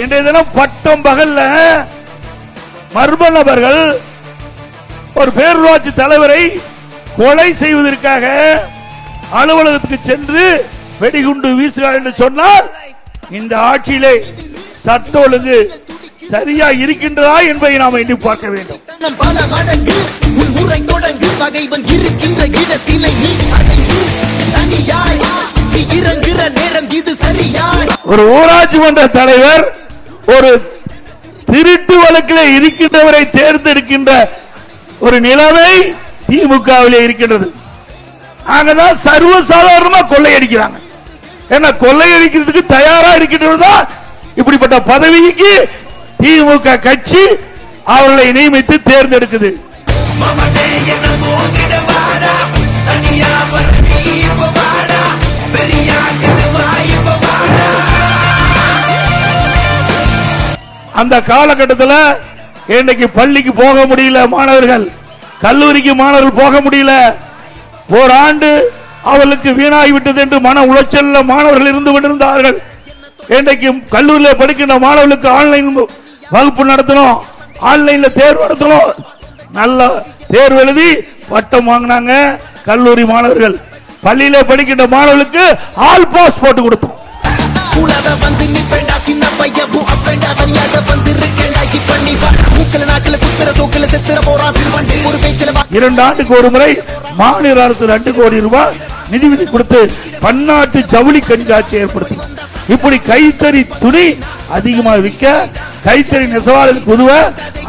இன்றைய தினம் பட்டம் பகல்ல மர்ம நபர்கள் ஒரு பேரூராட்சி தலைவரை கொலை செய்வதற்காக அலுவலகத்துக்கு சென்று வெடிகுண்டு வீசுகிறார் என்று சொன்னால் இந்த ஆட்சியிலே சட்ட ஒழுங்கு சரியா இருக்கின்றதா என்பதை நாம் எண்ணி பார்க்க வேண்டும். ஒரு ஊராட்சி மன்ற தலைவர் ஒரு திருட்டு வழக்கில் இருக்கின்றவரை தேர்ந்தெடுக்கின்ற ஒரு நிலைமை திமுகவிலே இருக்கின்றது. அங்கதான் சர்வசாதாரணமா கொள்ளையடிக்கிறாங்க. ஏன்னா கொள்ளையடிக்கிறதுக்கு தயாரா இருக்கின்றது தான் இப்படிப்பட்ட பதவிக்கு திமுக கட்சி அவர்களை நியமித்து தேர்ந்தெடுக்குது. மமனே என மோதிட தனியாவர் நீ அந்த காலகட்டத்தில் இன்னைக்கு பள்ளிக்கு போக முடியல மாணவர்கள் கல்லூரிக்கு மாணவர்கள் போக முடியல. ஓராண்டு அவர்களுக்கு வீணாகிவிட்டது என்று மன உளைச்சல்ல மாணவர்கள் இருந்து கொண்டிருந்தார்கள். இன்றைக்கு கல்லூரியில் படிக்கின்ற மாணவர்களுக்கு ஆன்லைன் வகுப்பு நடத்தணும் ஆன்லைன்ல தேர்வு நடத்தணும். நல்ல தேர்வு எழுதி பட்டம் வாங்கினாங்க கல்லூரி மாணவர்கள். பள்ளியில படிக்கின்ற மாணவர்களுக்கு ஆல் பாஸ் போட்டு கொடுத்தோம். சோக்கல சிறுவண்டி ஒரு பேச்சில இரண்டு ஆண்டுக்கு ஒரு முறை மாநில அரசு ரெண்டு கோடி ரூபாய் நிதி விதி கொடுத்து பன்னாட்டு ஜவுளி கண்காட்சி ஏற்படுத்தினார். இப்படி கைத்தறி துணி அதிகமாக விற்க கைத்தறி நெசவாளர்களுக்கு உதவ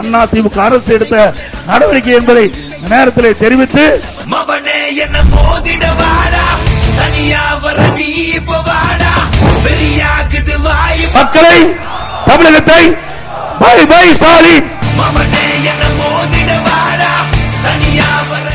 அண்ணா திமுக அரசு எடுத்த நடவடிக்கை என்பதை நேரத்தில் தெரிவித்து மவனே என்ன மோதிட வாடா. தனியா வர நீ இப்ப வாடா. பெரியாக்குது வாய்ப்ப மக்களை தமிழகத்தை பை பை ஸ்டாலின். போதிட வாடா தனியா வர